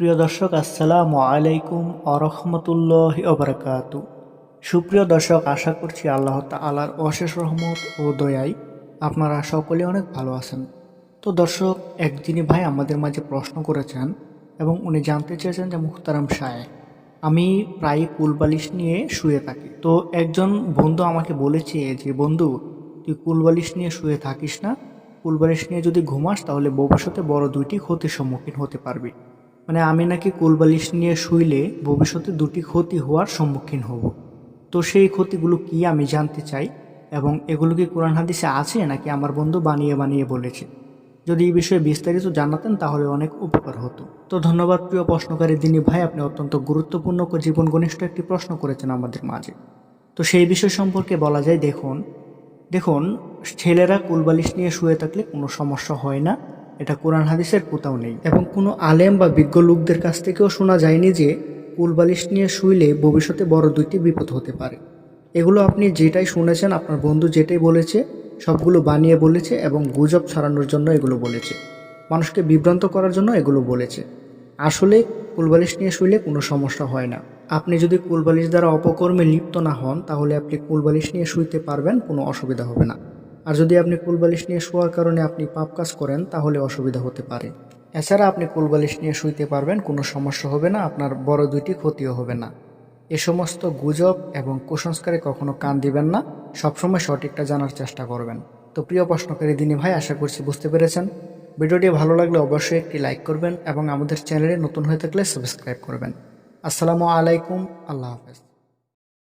প্রিয় দর্শক, আসসালামু আলাইকুম আরহামতুল্লাহ ওবরাকাত। সুপ্রিয় দর্শক, আশা করছি আল্লাহ তালার অশেষ রহমত ও দয়ায় আপনারা সকলে অনেক ভালো আছেন। তো দর্শক, একদিনই ভাই আমাদের মাঝে প্রশ্ন করেছেন এবং উনি জানতে চেয়েছেন যে মুখতারাম সায় আমি প্রায় কুলবালিশ নিয়ে শুয়ে থাকি। তো একজন বন্ধু আমাকে বলেছে যে, বন্ধু, তুই কুলবালিশ নিয়ে শুয়ে থাকিস না। কুলবালিশ নিয়ে যদি ঘুমাস, তাহলে ভবিষ্যতে বড় দুইটি ক্ষতির সম্মুখীন হতে পারবি। মানে আমি নাকি কুলবালিশ নিয়ে শুইলে ভবিষ্যতে দুটি ক্ষতি হওয়ার সম্মুখীন হব। তো সেই ক্ষতিগুলো কি আমি জানতে চাই এবং এগুলো কি কোরআন হাদিসে আছে নাকি আমার বন্ধু বানিয়ে বানিয়ে বলেছে? যদি এই বিষয়ে বিস্তারিত জানাতেন তাহলে অনেক উপকার হতো। তো ধন্যবাদ প্রিয় প্রশ্নকারী দিনী ভাই, আপনি অত্যন্ত গুরুত্বপূর্ণ জীবন ঘনিষ্ঠ একটি প্রশ্ন করেছেন আমাদের মাঝে। তো সেই বিষয় সম্পর্কে বলা যায়, দেখুন দেখুন, ছেলেরা কুলবালিশ নিয়ে শুয়ে থাকলে কোনো সমস্যা হয় না। এটা কোরআন হাদিসের কোথাও নেই। এবং কোনো আলেম বা বিজ্ঞ লোকদের কাছ থেকেও শোনা যায়নি যে কুলবালিশ নিয়ে শুইলে ভবিষ্যতে বড় দুইটি বিপদ হতে পারে। এগুলো আপনি যেটাই শুনেছেন, আপনার বন্ধু যেটাই বলেছে, সবগুলো বানিয়ে বলেছে এবং গুজব ছড়ানোর জন্য এগুলো বলেছে। মানুষকে বিভ্রান্ত করার জন্য এগুলো বলেছে। আসলে কুলবালিশ নিয়ে শুইলে কোনো সমস্যা হয় না। আপনি যদি কুলবালিশ দ্বারা অপকর্মে লিপ্ত না হন, তাহলে আপনি কুলবালিশ নিয়ে শুইতে পারবেন, কোনো অসুবিধা হবে না। আর যদি আপনি কুলবালিশ নিয়ে শোয়ার কারণে আপনি পাপ কাজ করেন, তাহলে অসুবিধা হতে পারে। এছাড়া আপনি কুলবালিশ নিয়ে শুইতে পারবেন, কোনো সমস্যা হবে না, আপনার বড় দুইটি ক্ষতিও হবে না। এ সমস্ত গুজব এবং কুসংস্কারে কখনো কান দিবেন না, সবসময় সঠিকটা জানার চেষ্টা করবেন। তো প্রিয় প্রশ্নকারী দিনী ভাই, আশা করছি বুঝতে পেরেছেন। ভিডিওটি ভালো লাগলে অবশ্যই একটি লাইক করবেন এবং আমাদের চ্যানেলে নতুন হয়ে থাকলে সাবস্ক্রাইব করবেন। আসসালামু আলাইকুম, আল্লাহ হাফেজ।